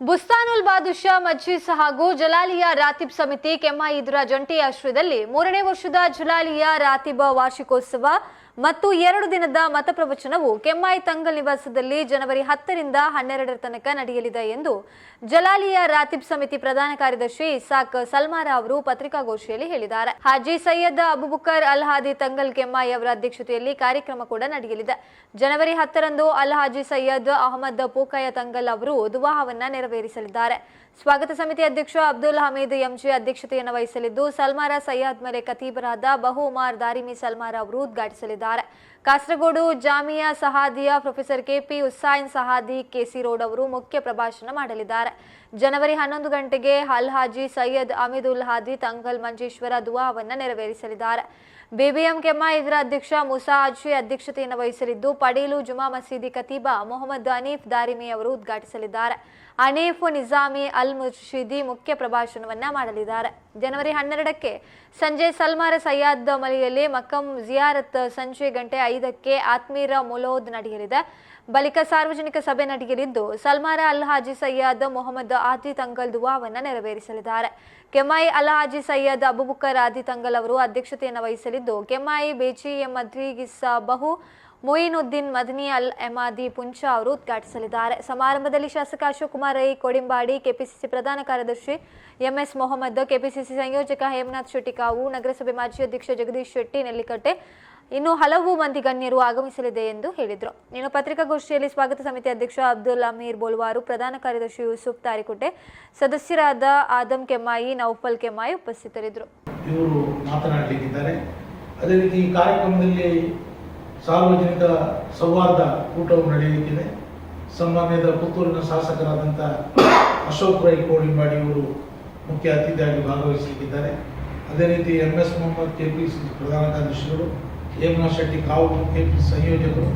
ಬುಸ್ತಾನುಲ್ ಬಾದುಷಾ ಮಜೀಸ್ ಹಾಗೂ ಜಲಾಲಿಯಾ ರಾತಿಬ್ ಸಮಿತಿ ಕೆಮ್ಮ ಇದರ ಜಂಟಿ ಆಶ್ರಯದಲ್ಲಿ ಮೂರನೇ ವರ್ಷದ ಜಲಾಲಿಯಾ ರಾತಿಬ ವಾರ್ಷಿಕೋತ್ಸವ ಮತ್ತು ಎರಡು ದಿನದ ಮತ ಪ್ರವಚನವು ಕೆಮ್ಮಾಯಿ ತಂಗಲ್ ನಿವಾಸದಲ್ಲಿ ಜನವರಿ ಹತ್ತರಿಂದ ಹನ್ನೆರಡರ ತನಕ ನಡೆಯಲಿದೆ ಎಂದು ಜಲಾಲಿಯ ರಾತಿಬ್ ಸಮಿತಿ ಪ್ರಧಾನ ಕಾರ್ಯದರ್ಶಿ ಇಸಾಕ್ ಸಲ್ಮಾರ ಅವರು ಪತ್ರಿಕಾಗೋಷ್ಠಿಯಲ್ಲಿ ಹೇಳಿದ್ದಾರೆ. ಹಾಜಿ ಸೈಯದ್ ಅಬುಬುಕರ್ ಅಲ್ ಹಾದಿ ತಂಗಲ್ ಕೆಮ್ಮಾಯಿ ಅವರ ಅಧ್ಯಕ್ಷತೆಯಲ್ಲಿ ಕಾರ್ಯಕ್ರಮ ಕೂಡ ನಡೆಯಲಿದೆ. ಜನವರಿ ಹತ್ತರಂದು ಅಲ್ ಹಾಜಿ ಸೈಯದ್ ಅಹಮದ್ ಪೋಕಯ ತಂಗಲ್ ಅವರು ದುವಾಹವನ್ನ ನೆರವೇರಿಸಲಿದ್ದಾರೆ. ಸ್ವಾಗತ ಸಮಿತಿ ಅಧ್ಯಕ್ಷ ಅಬ್ದುಲ್ ಹಮೀದ್ ಎಂಜಿ ಅಧ್ಯಕ್ಷತೆಯನ್ನು ವಹಿಸಲಿದ್ದು, ಸಲ್ಮಾರ ಸಯ್ಯದ್ ಮೇಲೆ ಕತೀಬರಾದ ಬಹು ಉಮಾರ್ ದಾರಿಮಿ ಸಲ್ಮಾರ ಅವರು ಉದ್ಘಾಟಿಸಲಿದ್ದಾರೆ. Kasaragod Jamia ಸಹಾದಿಯ professor KP Hussain Saadi KC road ಅವರು ಮುಖ್ಯ ಪ್ರಭಾಷಣ ಮಾಡಲಿದ್ದಾರೆ. ಜನವರಿ ಹನ್ನೊಂದು ಗಂಟೆಗೆ ಹಲ್ ಹಾಜಿ ಸೈಯದ್ ಅಮೀದುಲ್ ಹಾದಿ ತಂಗಲ್ ಮಂಜೇಶ್ವರ ದುವಾವನ್ನ ನೆರವೇರಿಸಲಿದ್ದಾರೆ. ಬಿಬಿಎಂ ಇದರ ಅಧ್ಯಕ್ಷ ಮುಸಾ ಅಜಿ ಅಧ್ಯಕ್ಷತೆಯನ್ನು ವಹಿಸಲಿದ್ದು, ಪಡೀಲು ಜುಮಾ ಮಸೀದಿ ಕತೀಬಾ ಮೊಹಮ್ಮದ್ ಅನೀಫ್ ದಾರಿಮಿ ಅವರು ಉದ್ಘಾಟಿಸಲಿದ್ದಾರೆ. ಅನೀಫ್ ನಿಜಾಮಿ ಅಲ್ ಮುರ್ಷಿದಿ ಮುಖ್ಯ ಪ್ರಭಾಷಣವನ್ನ ಮಾಡಲಿದ್ದಾರೆ. ಜನವರಿ ಹನ್ನೆರಡಕ್ಕೆ ಸಂಜೆ ಸಲ್ಮಾರ ಸಯ್ಯಾದ್ ಮಲಿಯಲ್ಲಿ ಮಕ್ಕಂ ಜಿಯಾರತ್ ಸಂಜೆ ಗಂಟೆ ಐದಕ್ಕೆ ಆತ್ಮೀರ ಮೊಲೋದ್ ನಡೆಯಲಿದೆ. ಬಳಿಕ ಸಾರ್ವಜನಿಕ ಸಭೆ ನಡೆಯಲಿದ್ದು, ಸಲ್ಮಾರ ಅಲ್ ಹಾಜಿ ಸಯ್ಯದ್ ಮೊಹಮ್ಮದ್ ಆದಿ ತಂಗಲ್ ದುವಾವನ್ನ ನೆರವೇರಿಸಲಿದ್ದಾರೆ. ಕೆಮ್ಮಾಯಿ ಅಲ್ ಹಾಜಿ ಸಯ್ಯದ್ ಅಬುಬುಕರ್ ಆದಿ ತಂಗಲ್ ಅವರು ಅಧ್ಯಕ್ಷತೆಯನ್ನು ವಹಿಸಲಿದ್ದು, ಕೆಮ್ಮಾಯಿ ಬೇಚಿ ಎಂ ಮದ್ರಿಗಿಸ್ ಬಹು ಮೊಯಿನುದ್ದೀನ್ ಮದನಿ ಅಲ್ ಎಮಾದಿ ಪುಂಚ ಅವರು ಉದ್ಘಾಟಿಸಲಿದ್ದಾರೆ. ಸಮಾರಂಭದಲ್ಲಿ ಶಾಸಕ ಅಶೋಕ್ ಕುಮಾರ್ ರೈ, ಕೋಡಿಂಬಾಡಿ, ಕೆಪಿಸಿಸಿ ಪ್ರಧಾನ ಕಾರ್ಯದರ್ಶಿ ಎಂಎಸ್ ಮೊಹಮ್ಮದ್, ಕೆಪಿಸಿಸಿ ಸಂಯೋಜಕ ಹೇಮನಾಥ್ ಶೆಟ್ಟಿಕಾವು, ನಗರಸಭೆ ಮಾಜಿ ಅಧ್ಯಕ್ಷ ಜಗದೀಶ್ ಶೆಟ್ಟಿ, ನೆಲ್ಲಿಕಟ್ಟೆ. ಇನ್ನು ಹಲವು ಮಂದಿ ಗಣ್ಯರು ಆಗಮಿಸಲಿದೆ ಎಂದು ಹೇಳಿದರು. ಇನ್ನು ಪತ್ರಿಕಾಗೋಷ್ಠಿಯಲ್ಲಿ ಸ್ವಾಗತ ಸಮಿತಿ ಅಧ್ಯಕ್ಷ ಅಬ್ದುಲ್ ಅಮೀರ್ ಬೋಲ್ವಾರು, ಪ್ರಧಾನ ಕಾರ್ಯದರ್ಶಿ ಯೂಸುಫ್ ತಾರಿಕುಟೆ ಸದಸ್ಯರಾದ ಆದಮ್ ಕೆಮ್ಮಾಯಿ, ನೌಫಲ್ ಕೆಮ್ಮಾಯಿ ಉಪಸ್ಥಿತರಿದ್ದರು. ಅದೇ ರೀತಿ ಕಾರ್ಯಕ್ರಮದಲ್ಲಿ ಸಾರ್ವಜನಿಕ ಸೌಹಾರ್ದ ಕೂಟವು ನಡೆಯಲಿಕ್ಕಿದೆ. ಸನ್ಮಾನ್ಯದ ಪುತ್ತೂರಿನ ಶಾಸಕರಾದಂಥ ಅಶೋಕ್ ರೈ ಕೋಳಿಂಬಾಡಿ ಅವರು ಮುಖ್ಯ ಅತಿಥಿಯಾಗಿ ಭಾಗವಹಿಸಲಿಕ್ಕಿದ್ದಾರೆ. ಅದೇ ರೀತಿ M S Mohammed K P C ಪ್ರಧಾನ ಕಾರ್ಯದರ್ಶಿಗಳು ಹೇಮನಾಥ್ ಶೆಟ್ಟಿ ಕಾವು ಕೆ ಪಿ ಸಂಯೋಜಕರು,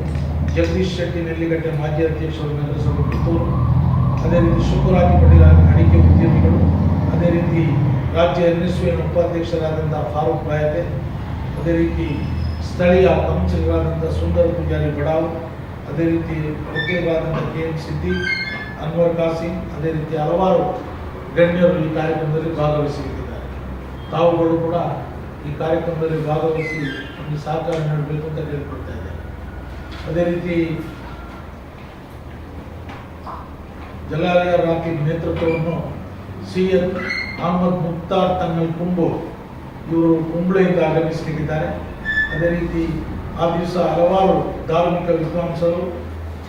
ಜಗದೀಶ್ ಶೆಟ್ಟಿ ನೆಲ್ಲಿಗಟ್ಟೆ ಮಾಜಿ ಅಧ್ಯಕ್ಷರು ನಗರಸಭೆ ಪುತ್ತೂರು. ಅದೇ ರೀತಿ ಶುಭರಾಜ್ ಪಟೇಲ್ ಅಡಿಕೆ ಉದ್ಯಮಿಗಳು. ಅದೇ ರೀತಿ ರಾಜ್ಯ ಎನ್ ಎಸ್ ಎನ್ ಉಪಾಧ್ಯಕ್ಷರಾದಂಥ ಫಾರೂಕ್ ಬಾಯತೆ. ಅದೇ ರೀತಿ ಸ್ಥಳೀಯ ಕೌನ್ಸಿಲರಾದಂಥ ಸುಂದರ ಪೂಜಾರಿ ಬಡಾವ್, ಅದೇ ರೀತಿ ಪ್ರತ್ಯೇಕವಾದಂಥ ಕೆ ಎನ್ ಸಿದ್ದಿ, ಅನ್ವರ್ ಕಾಸಿಂ, ಅದೇ ರೀತಿ ಹಲವಾರು ಗಣ್ಯರು ಈ ಕಾರ್ಯಕ್ರಮದಲ್ಲಿ ಭಾಗವಹಿಸಿದ್ದಾರೆ ತಾವುಗಳು ಕೂಡ ಈ ಕಾರ್ಯಕ್ರಮದಲ್ಲಿ ಭಾಗವಹಿಸಿ ಒಂದು ಸಹಕಾರ ನೀಡಬೇಕು ಅಂತ ಕೇಳಿಕೊಳ್ತಾ ಇದ್ದಾರೆ. ಅದೇ ರೀತಿ ಜಲಾಲಯ ರಾಕಿಬ್ ನೇತೃತ್ವವನ್ನು ಸಿ ಎನ್ ಅಹಮದ್ ಮುಕ್ತಾರ್ ತಂಗಲ್ ಕುಂಬು ಇವರು ಕುಂಬ್ಳೆಯಿಂದ ಆಗಮಿಸಲಿಕ್ಕಿದ್ದಾರೆ ಅದೇ ರೀತಿ ಆ ದಿವಸ ಹಲವಾರು ಧಾರ್ಮಿಕ ವಿದ್ವಾಂಸರು,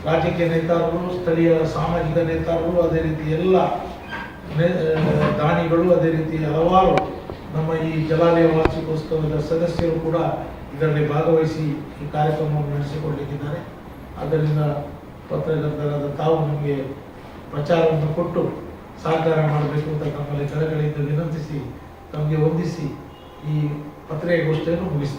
ರಾಜಕೀಯ ನೇತಾರರು, ಸ್ಥಳೀಯ ಸಾಮಾಜಿಕ ನೇತಾರರು, ಅದೇ ರೀತಿ ಎಲ್ಲ ದಾನಿಗಳು, ಅದೇ ರೀತಿ ಹಲವಾರು ನಮ್ಮ ಈ ಜಲಾಲಯ ವಾರ್ಷಿಕೋತ್ಸವದ ಸದಸ್ಯರು ಕೂಡ ಇದರಲ್ಲಿ ಭಾಗವಹಿಸಿ ಈ ಕಾರ್ಯಕ್ರಮವನ್ನು ನಡೆಸಿಕೊಳ್ಳಲಿಕ್ಕಿದ್ದಾರೆ ಆದ್ದರಿಂದ ಪತ್ರಕರ್ತರಾದ ತಾವು ನಮಗೆ ಪ್ರಚಾರವನ್ನು ಕೊಟ್ಟು ಸಹಕಾರ ಮಾಡಬೇಕು ಅಂತ ತಮ್ಮಲ್ಲಿ ಕಳಕಳಿಯಿಂದ ವಿನಂತಿಸಿ, ತಮಗೆ ವಂದಿಸಿ ಈ ಪತ್ರಿಕೆಗೋಷ್ಠಿಯನ್ನು ಮುಗಿಸ್ತಾರೆ